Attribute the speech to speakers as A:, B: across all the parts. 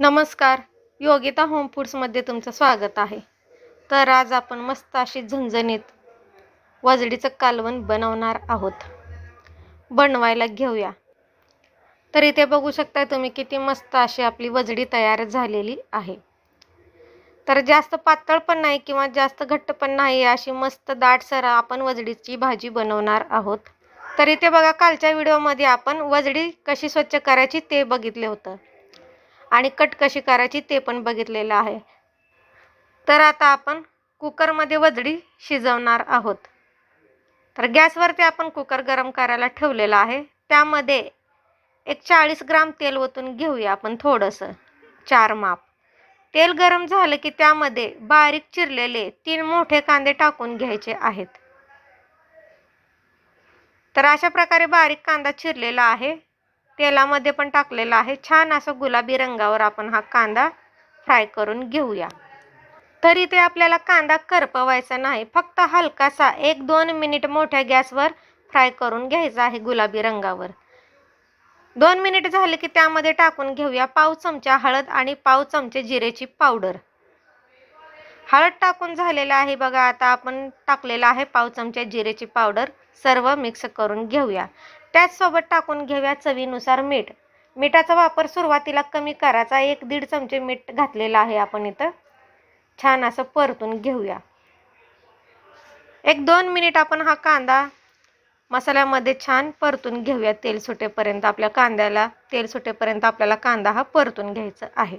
A: नमस्कार. योगिता होम फूड्समध्ये तुमचं स्वागत आहे. तर आज आपण मस्त अशी झणझणीत वजडीचं कालवण बनवणार आहोत. बनवायला घेऊया. तर इथे बघू शकता तुम्ही किती मस्त अशी आपली वजडी तयार झालेली आहे. तर जास्त पातळ पण नाही किंवा जास्त घट्ट पण नाही अशी मस्त दाटसर आपण वजडीची भाजी बनवणार आहोत. तर इथे बघा कालच्या व्हिडिओमध्ये आपण वजडी कशी स्वच्छ करायची ते बघितले होतं. आणि कट कशी करायची ते पण बघितलेलं आहे. तर आता आपण कुकरमध्ये वजडी शिजवणार आहोत. तर गॅसवरती आपण कुकर गरम करायला ठेवलेला आहे. त्यामध्ये एक चाळीस ग्राम तेल ओतून घेऊया आपण थोडंसं. चार माप. तेल गरम झालं की त्यामध्ये बारीक चिरलेले तीन मोठे कांदे टाकून घ्यायचे आहेत. तर अशा प्रकारे बारीक कांदा चिरलेला आहे. तेलामध्ये पण टाकलेला आहे. छान असं गुलाबी रंगावर आपण हा कांदा फ्राय करून घेऊया. तर इथे आपल्याला कांदा करपवायचा नाही. फक्त हलकासा एक दोन मिनिट मोठ्या गॅसवर फ्राय करून घ्यायचा आहे गुलाबी रंगावर. दोन मिनिट झाले की त्यामध्ये टाकून घेऊया पाव चमचा हळद आणि पाव चमचे जिरेची पावडर. हळद टाकून झालेलं आहे बघा आता आपण टाकलेलं आहे पाव चमचे जिरेची पावडर. सर्व मिक्स करून घेऊया. त्याचसोबत टाकून घेऊया चवीनुसार मीठ. मिठाचा वापर सुरुवातीला कमी करायचा. एक दीड चमचे मीठ घातलेलं आहे आपण इथं. छान असं परतून घेऊया. एक दोन मिनिट आपण हा कांदा मसाल्यामध्ये छान परतून घेऊया. तेल सुटेपर्यंत आपल्या कांद्याला तेल सुटेपर्यंत आपल्याला कांदा हा परतून घ्यायचा आहे.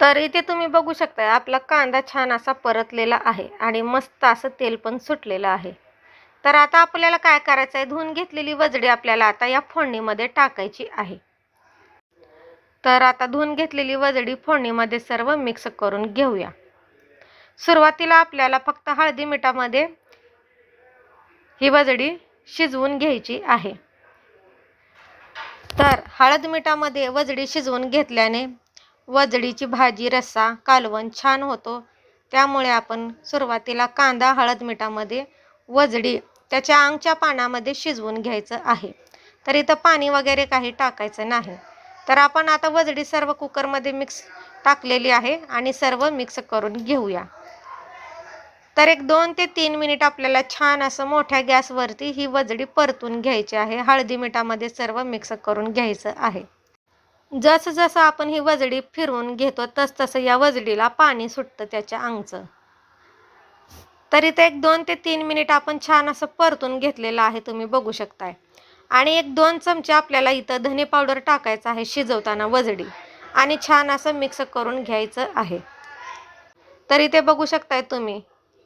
A: तर इथे तुम्ही बघू शकता आपला कांदा छान असा परतलेला आहे आणि मस्त असं तेल पण सुटलेलं आहे. तर आता आपल्याला काय करायचं आहे? धुवून घेतलेली वजडी आपल्याला आता या फोडणीमध्ये टाकायची आहे. तर आता धुवून घेतलेली वजडी फोडणीमध्ये सर्व मिक्स करून घेऊया. सुरुवातीला आपल्याला फक्त हळदी मिठामध्ये ही वजडी शिजवून घ्यायची आहे. तर हळद मिठामध्ये वजडी शिजवून घेतल्याने वजडीची भाजी रस्सा कालवण छान होतो. त्यामुळे आपण सुरुवातीला कांदा हळद मिठामध्ये वजडी त्याच्या अंगच्या पानामध्ये शिजवून घ्यायचं आहे. तर इथं पाणी वगैरे काही टाकायचं नाही. तर आपण आता वजडी सर्व कुकरमध्ये मिक्स टाकलेली आहे आणि सर्व मिक्स करून घेऊया. तर एक दोन ते तीन मिनिट आपल्याला छान असं मोठ्या गॅसवरती ही वजडी परतून घ्यायची आहे. हळदी मिठामध्ये सर्व मिक्स करून घ्यायचं आहे. जसं जसं आपण ही वजडी फिरवून घेतो तस तसं या वजडीला पाणी सुटतं त्याच्या अंगचं तर ते एक दोन ते तीन मिनिट आपण छान असं परतून घेतलेलं आहे तुम्ही बघू शकताय. आणि एक दोन चमचे आपल्याला इथं धने पावडर टाकायचं आहे शिजवताना वजडी. आणि छान असं मिक्स करून घ्यायचं आहे. तर इथे बघू शकताय तुम्ही.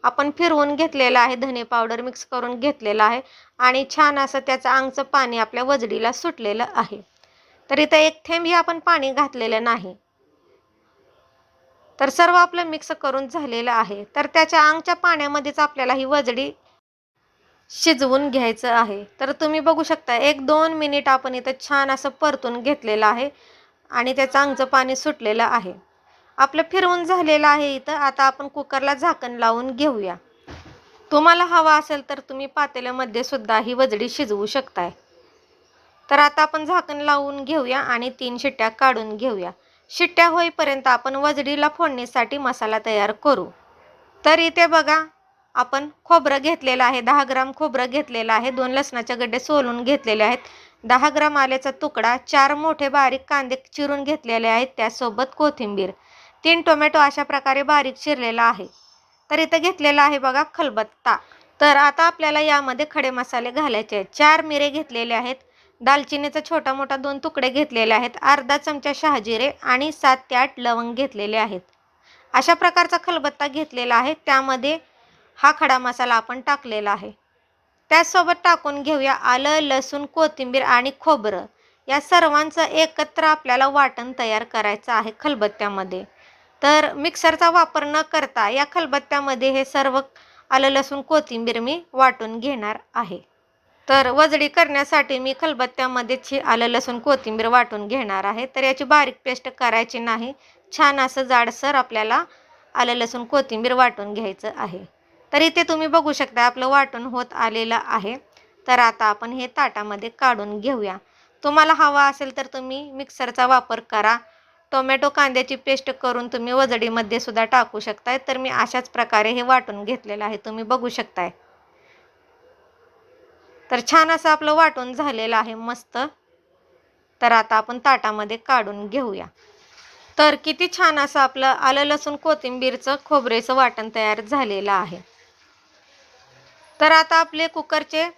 A: आपण फिरवून घेतलेलं आहे धने पावडर मिक्स करून घेतलेलं आहे. आणि छान असं त्याचं आंगचं पाणी आपल्या वजडीला सुटलेलं आहे. तर इथं एक थेंबही आपण पाणी घातलेलं नाही. तर सर्व आपलं मिक्स करून झालेलं आहे. तर त्याच्या अंगच्या पाण्यामध्येच आपल्याला ही वजडी शिजवून घ्यायचं आहे. तर तुम्ही बघू शकता एक दोन मिनिट आपण इथं छान असं परतून घेतलेलं आहे आणि त्याचं अंगचं पाणी सुटलेलं आहे. आपलं फिरवून झालेलं आहे इथं. आता आपण कुकरला झाकण लावून घेऊया. तुम्हाला हवा असेल तर तुम्ही पातेल्यामध्ये सुद्धा ही वजडी शिजवू शकताय. तर आता आपण झाकण लावून घेऊया आणि तीन शिट्ट्या काढून घेऊया. शिट्ट्या होईपर्यंत आपण वजडीला फोडणीसाठी मसाला तयार करू. तर इथे बघा आपण खोबरं घेतलेलं आहे दहा ग्राम खोबरं घेतलेलं आहे दोन लसणाचे गड्डे सोलून घेतलेले आहेत. दहा ग्राम आल्याचा तुकडा चार मोठे बारीक कांदे चिरून घेतलेले आहेत त्यासोबत कोथिंबीर. तीन टोमॅटो अशा प्रकारे बारीक चिरलेला आहे. तर इथं घेतलेला आहे बघा खलबत्ता. तर आता आपल्याला यामध्ये खडे मसाले घालायचे आहेत. चार मिरे घेतलेले आहेत. दालचिनीचा छोटा मोठा दोन तुकडे घेतलेले आहेत. अर्धा चमचा शहाजिरे आणि सात ते आठ लवंग घेतलेले आहेत. अशा प्रकारचा खलबत्ता घेतलेला आहे. त्यामध्ये हा खडा मसाला आपण टाकलेला आहे. त्याचसोबत टाकून घेऊया आलं लसूण कोथिंबीर आणि खोबरं. या सर्वांचं एकत्र आपल्याला वाटण तयार करायचं आहे खलबत्त्यामध्ये. तर मिक्सरचा वापर न करता या खलबत्त्यामध्ये हे सर्व आलं लसूण कोथिंबीर मी वाटून घेणार आहे. तर वजडी करण्यासाठी मी खलबत्त्यामध्येच आलं लसूण कोथिंबीर वाटून घेणार आहे. तर याची बारीक पेस्ट करायची नाही. छान असं जाडसर आपल्याला आलं लसूण कोथिंबीर वाटून घ्यायचं आहे. तर इथे तुम्ही बघू शकता आपलं वाटून होत आलेलं आहे. तर आता आपण हे ताटामध्ये काढून घेऊया. तुम्हाला हवा असेल तर तुम्ही मिक्सरचा वापर करा. टोमॅटो कांद्याची पेस्ट करून तुम्ही वजडीमध्ये सुद्धा टाकू शकताय. तर मी अशाच प्रकारे हे वाटून घेतलेलं आहे. तुम्ही बघू शकताय. तर छान असं आपलं वाटून झालेलं आहे मस्त. तर आता आपण ताटामध्ये काढून घेऊया. तर किती छान असं आपलं आलं लसूण कोथिंबीरचं खोबरेचं वाटण तयार झालेलं आहे. तर आता आपले कुकरचे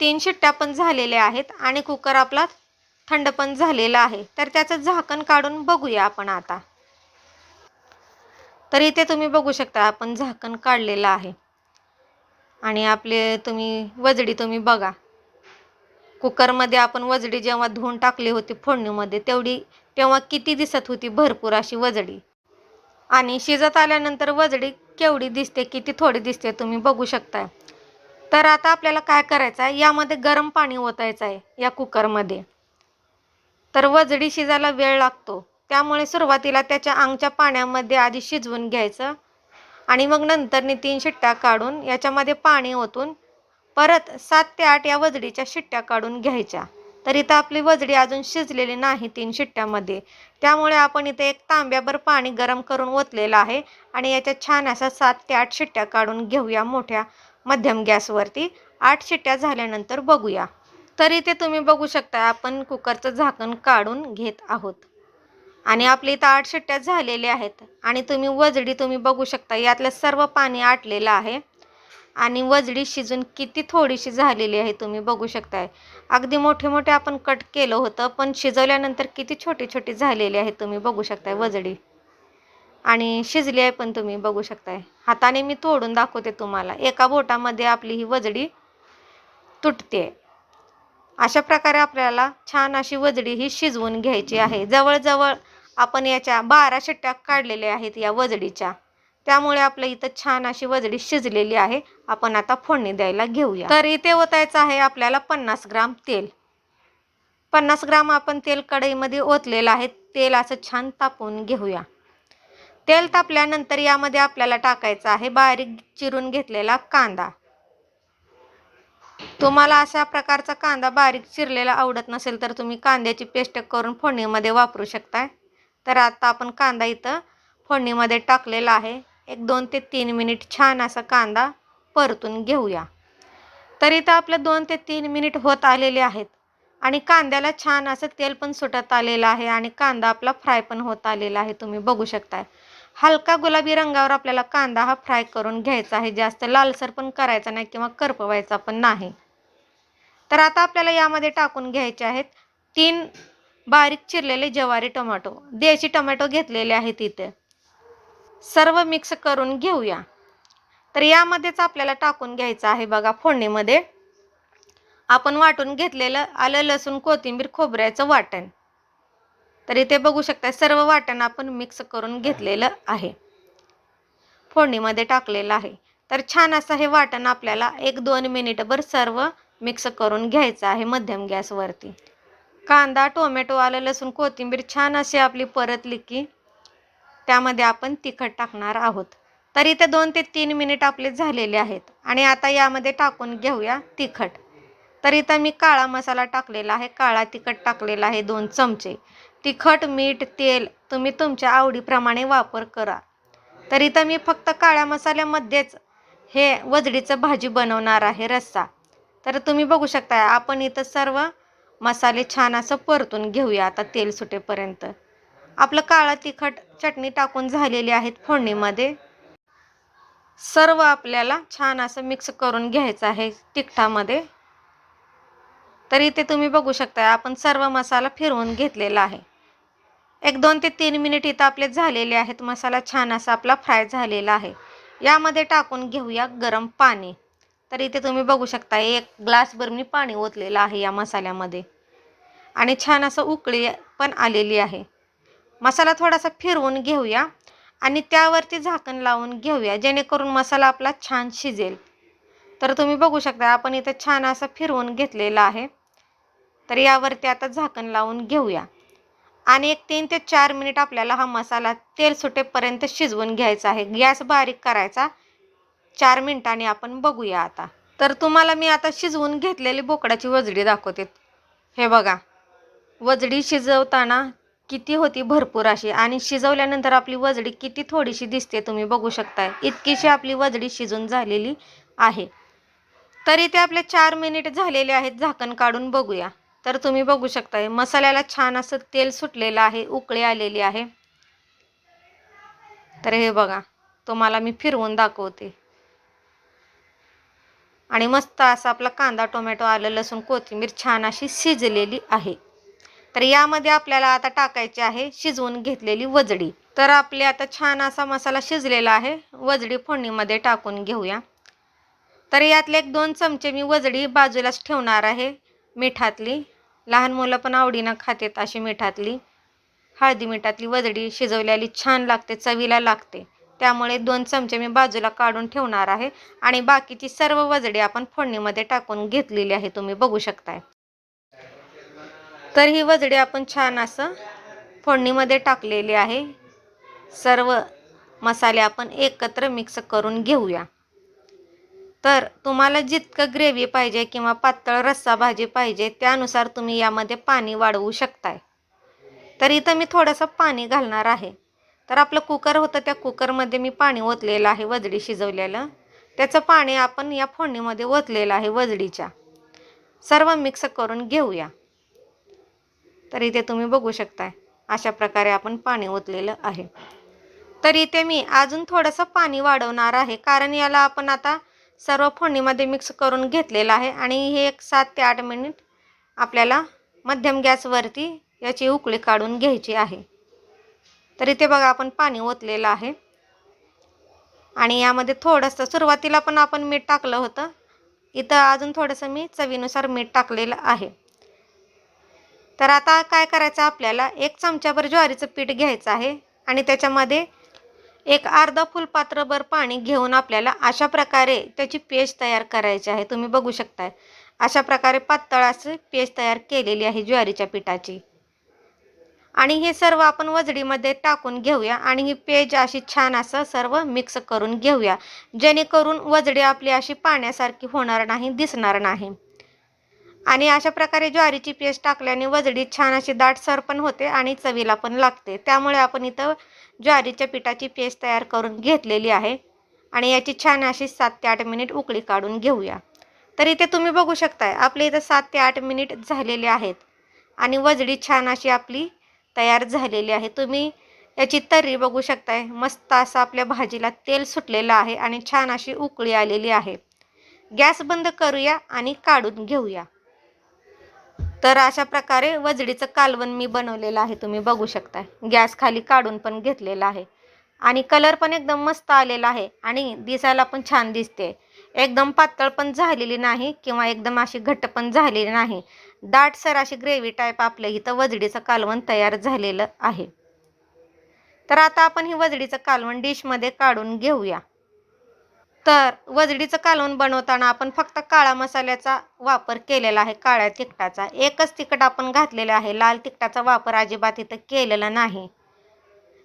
A: तीन शिट्ट्या पण झालेल्या आहेत आणि कुकर आपला थंड पण झालेला आहे. तर त्याचं झाकण काढून बघूया आपण आता. तर इथे तुम्ही बघू शकता आपण झाकण काढलेलं आहे. आणि आपले तुम्ही वजडी तुम्ही बघा. कुकरमध्ये आपण वजडी जेव्हा धुवून टाकली होती फोडणीमध्ये तेवढी तेव्हा किती दिसत होती भरपूर अशी वजडी. आणि शिजत आल्यानंतर वजडी केवढी दिसते किती थोडी दिसते तुम्ही बघू शकताय. तर आता आपल्याला काय करायचं आहे? यामध्ये गरम पाणी ओतायचं आहे या कुकरमध्ये. तर वजडी शिजायला वेळ लागतो. त्यामुळे सुरुवातीला त्याच्या अंगच्या पाण्यामध्ये आधी शिजवून घ्यायचं. आणि मग नंतरनी तीन शिट्ट्या काढून याच्यामध्ये पाणी ओतून परत सात ते आठ या वजडीच्या शिट्ट्या काढून घ्यायच्या. तर इथं आपली वजडी अजून शिजलेली नाही तीन शिट्ट्यामध्ये. त्यामुळे आपण इथे एक तांब्याभर पाणी गरम करून ओतलेलं आहे आणि याच्या छान असा सात ते आठ शिट्ट्या काढून घेऊया मोठ्या मध्यम गॅसवरती. आठ शिट्ट्या झाल्यानंतर बघूया. तर इथे तुम्ही बघू शकता आपण कुकरचं झाकण काढून घेत आहोत. आणि आपली इथं आठ शिट्ट्या झालेल्या आहेत. आणि तुम्ही वजडी तुम्ही बघू शकता यातलं सर्व पाणी आटलेलं आहे. आणि वजडी शिजून किती थोडीशी झालेली आहे तुम्ही बघू शकताय. अगदी मोठे मोठे आपण कट केलं होतं पण शिजवल्यानंतर किती छोटी छोटी झालेली आहे तुम्ही बघू शकताय वजडी. आणि शिजली आहे पण तुम्ही बघू शकताय. हाताने मी तोडून दाखवते तुम्हाला. एका बोटामध्ये आपली ही वजडी तुटते अशा प्रकारे आपल्याला छान अशी वजडी ही शिजवून घ्यायची आहे. जवळजवळ आपण याच्या बारा शिट्ट्या काढलेल्या आहेत या वजडीच्या. त्यामुळे आपलं इथं छान अशी वजडी शिजलेली आहे. आपण आता फोडणी द्यायला घेऊया. तर इथे ओतायचं आहे आपल्याला पन्नास ग्राम तेल. पन्नास ग्राम आपण तेल कढईमध्ये ओतलेलं आहे. तेल असं छान तापवून घेऊया. तेल तापल्यानंतर यामध्ये आपल्याला टाकायचं आहे बारीक चिरून घेतलेला कांदा. तुम्हाला अशा प्रकारचा कांदा बारीक चिरलेला आवडत नसेल तर तुम्ही कांद्याची पेस्ट करून फोडणीमध्ये वापरू शकताय. तर आता आपण कांदा इथं फोडणीमध्ये टाकलेला आहे. एक दोन ते तीन मिनिट छान असा कांदा परतून घेऊया. तर इथं आपलं दोन ते तीन मिनिट होत आलेले आहेत आणि कांद्याला छान असं तेल पण सुटत आलेलं आहे आणि कांदा आपला फ्राय पण होत आलेला आहे. तुम्ही बघू शकताय. हलका गुलाबी रंगावर आपल्याला कांदा हा फ्राय करून घ्यायचा आहे. जास्त लालसर पण करायचा नाही किंवा करपवायचा पण नाही. तर आता आपल्याला यामध्ये टाकून घ्यायचे आहेत तीन बारीक चिरलेले ज्वारी टोमॅटो देशी टोमॅटो घेतलेले आहेत इथे. सर्व मिक्स करून घेऊया. तर यामध्येच आपल्याला टाकून घ्यायचं आहे बघा फोडणीमध्ये. आपण वाटून घेतलेलं आलं लसूण कोथिंबीर खोबऱ्याचं वाटण. तर इथे बघू शकता सर्व वाटण आपण मिक्स करून घेतलेलं आहे. फोडणीमध्ये टाकलेलं आहे. तर छान असं हे वाटण आपल्याला एक दोन मिनिटभर सर्व मिक्स करून घ्यायचं आहे मध्यम गॅसवरती. कांदा टोमॅटो आलं लसूण कोथिंबीर छान अशी आपली परतली की त्यामध्ये आपण तिखट टाकणार आहोत. तर इथे दोन ते तीन मिनिट आपले झालेले आहेत आणि आता यामध्ये टाकून घेऊया तिखट. तर इथं मी काळा मसाला टाकलेला आहे काळा तिखट टाकलेला आहे दोन चमचे. तिखट मीठ तेल तुम्ही तुमच्या आवडीप्रमाणे वापर करा. तर इथं मी फक्त काळ्या मसाल्यामध्येच हे वजडीचं भाजी बनवणार आहे रस्सा. तर तुम्ही बघू शकता आपण इथं सर्व मसाले छान असं परतून घेऊया आता तेल सुटेपर्यंत. आपलं काळं तिखट चटणी टाकून झालेली आहेत फोडणीमध्ये. सर्व आपल्याला छान असं मिक्स करून घ्यायचं आहे तिखटामध्ये. तर इथे तुम्ही बघू शकता आपण सर्व मसाला फिरवून घेतलेला आहे. एक दोन ते तीन मिनिट इथं आपले झालेले आहेत मसाला छान असा आपला फ्राय झालेला आहे. यामध्ये टाकून घेऊया गरम पाणी. तर इथे तुम्ही बघू शकता एक ग्लासभर मी पाणी ओतलेलं आहे या मसाल्यामध्ये. आणि छान असं उकळी पण आलेली आहे. मसाला थोडासा फिरवून घेऊया आणि त्यावरती झाकण लावून घेऊया जेणेकरून मसाला आपला छान शिजेल. तर तुम्ही बघू शकता आपण इथं छान असं फिरवून घेतलेलं आहे. तर यावरती आता झाकण लावून घेऊया. आणि एक तीन ते चार मिनिट आपल्याला हा मसाला तेल सुटेपर्यंत शिजवून घ्यायचा आहे. गॅस बारीक करायचा चार मिनटांनी आपण बघूया आता. तर तुम्हाला मी आता शिजवून घेतलेली बोकडाची वजडी दाखवते. हे बघा वजडी शिजवताना किती होती भरपूर अशी आणि शिजवल्यानंतर आपली वजडी किती थोडीशी दिसते तुम्ही बघू शकताय. इतकीशी आपली वजडी शिजून झालेली आहे. तरी ते आपले चार मिनिट झालेले आहेत झाकण काढून बघूया. तर तुम्ही बघू शकताय मसाल्याला छान असं तेल सुटलेलं आहे उकळी आलेली आहे. तर हे बघा तुम्हाला मी फिरवून दाखवते. आणि मस्त असा आपला कांदा टोमॅटो आलं लसूण कोथिंबीर छान अशी शिजलेली आहे. तर यामध्ये आपल्याला आता टाकायची आहे शिजवून घेतलेली वजडी. तर आपले आता छान असा मसाला शिजलेला आहे. वजडी फोडणीमध्ये टाकून घेऊया. तर यातले एक दोन चमचे मी वजडी बाजूलाच ठेवणार आहे मिठातली. लहान मुलं पण आवडीनं खातेत अशी मिठातली. हळदी मिठातली वजडी शिजवलेली छान लागते चवीला लागते. त्यामुळे दोन चमचे मी बाजूला काढून ठेवणार आहे आणि बाकीची सर्व वजडी आपण फोडणीमध्ये टाकून घेतलेली आहे तुम्ही बघू शकताय. तर ही वजडी आपण छान असं फोडणीमध्ये टाकलेली आहे. सर्व मसाले आपण एकत्र मिक्स करून घेऊया. तर तुम्हाला जितकं ग्रेव्ही पाहिजे किंवा पातळ रस्सा भाजी पाहिजे त्यानुसार तुम्ही यामध्ये पाणी वाढवू शकताय. तर इथं मी थोडंसं पाणी घालणार आहे. तर आपलं कुकर होतं त्या कुकरमध्ये मी पाणी ओतलेलं आहे वजडी शिजवलेलं. त्याचं पाणी आपण या फोडणीमध्ये ओतलेलं आहे वजडीच्या. सर्व मिक्स करून घेऊया. तर इथे तुम्ही बघू शकताय अशा प्रकारे आपण पाणी ओतलेलं आहे. तर इथे मी अजून थोडंसं पाणी वाढवणार आहे कारण याला आपण आता सर्व फोडणीमध्ये मिक्स करून घेतलेलं आहे आणि हे एक सात ते आठ मिनिट आपल्याला मध्यम गॅसवरती याची उकळी काढून घ्यायची आहे. तर इथे बघा आपण पाणी ओतलेलं आहे. आणि यामध्ये थोडंसं सुरुवातीला पण आपण मीठ टाकलं होतं. इथं अजून थोडंसं मी चवीनुसार मीठ टाकलेलं आहे. तर आता काय करायचं आपल्याला? एक चमच्याभर ज्वारीचं पीठ घ्यायचं आहे. आणि त्याच्यामध्ये एक अर्धा फुलपात्रभर पाणी घेऊन आपल्याला अशा प्रकारे त्याची पेस्ट तयार करायची आहे. तुम्ही बघू शकताय. अशा प्रकारे पातळ अशी पेस्ट तयार केलेली आहे ज्वारीच्या पिठाची. आणि हे सर्व आपण वजडीमध्ये टाकून घेऊया आणि ही पेज अशी छान असं सर्व मिक्स करून घेऊया जेणेकरून वजडी आपली अशी पाण्यासारखी होणार नाही दिसणार नाही. आणि अशा प्रकारे ज्वारीची पेस्ट टाकल्याने वजडी छान अशी दाटसर पण होते आणि चवीला पण लागते. त्यामुळे आपण इथं ज्वारीच्या पिठाची पेस्ट तयार करून घेतलेली आहे आणि याची छान अशी सात ते आठ मिनिट उकळी काढून घेऊया. तर इथे तुम्ही बघू शकताय आपले इथं सात ते आठ मिनिट झालेले आहेत आणि वजडी छान अशी आपली तयार झालेली आहे. तुम्ही याची तर्री बघू शकताय. मस्त असं आपल्या भाजीला तेल सुटलेलं आहे आणि छान अशी उकळी आलेली आहे. गॅस बंद करूया आणि काढून घेऊया. तर अशा प्रकारे वजडीचं कालवण मी बनवलेलं आहे. तुम्ही बघू शकताय. गॅस खाली काढून पण घेतलेला आहे. आणि कलर पण एकदम मस्त आलेला आहे आणि दिसायला पण छान दिसते. एकदम पातळ पण झालेली नाही किंवा एकदम अशी घट्ट पण झालेली नाही. दाटसर अशी ग्रेव्ही टाईप आपल्या इथं वजडीचं कालवण तयार झालेलं आहे. तर आता आपण ही वजडीचं कालवण डिशमध्ये काढून घेऊया. तर वजडीचं कालवण बनवताना आपण फक्त काळा मसाल्याचा वापर केलेला आहे काळ्या तिखटाचा. एकच तिखट आपण घातलेलं आहे लाल तिखटाचा वापर अजिबात इथं केलेला नाही.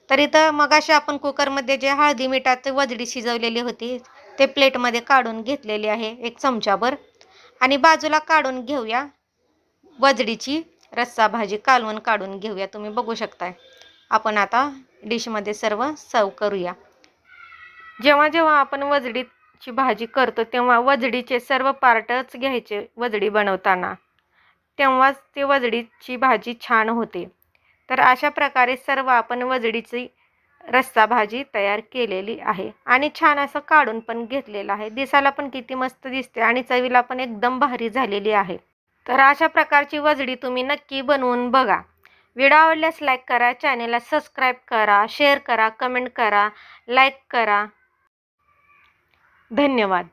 A: तर इथं मग अशी आपण कुकरमध्ये जे हळदी मिठाचे वजडी शिजवलेली होती ते प्लेटमध्ये काढून घेतलेली आहे एक चमचाभर. आणि बाजूला काढून घेऊया. वजडीची रस्सा भाजी कालवून काढून घेऊया. तुम्ही बघू शकताय. आपण आता डिशमध्ये सर्व सर्व करूया. जेव्हा जेव्हा आपण वजडीची भाजी करतो तेव्हा वजडीचे सर्व पार्टच घ्यायचे वजडी बनवताना. तेव्हाच ते वजडीची भाजी छान होते. तर अशा प्रकारे सर्व आपण वजडीची रस्सा भाजी तयार केलेली आहे. आणि छान असं काढून पण घेतलेलं आहे. दिसायला पण किती मस्त दिसते आणि चवीला पण एकदम भारी झालेली आहे. तर अशा प्रकारची वजडी तुम्ही नक्की बनवून बघा. व्हिडिओ आवडल्यास लाईक करा चॅनेलला सबस्क्राईब करा शेअर करा कमेंट करा लाईक करा. धन्यवाद.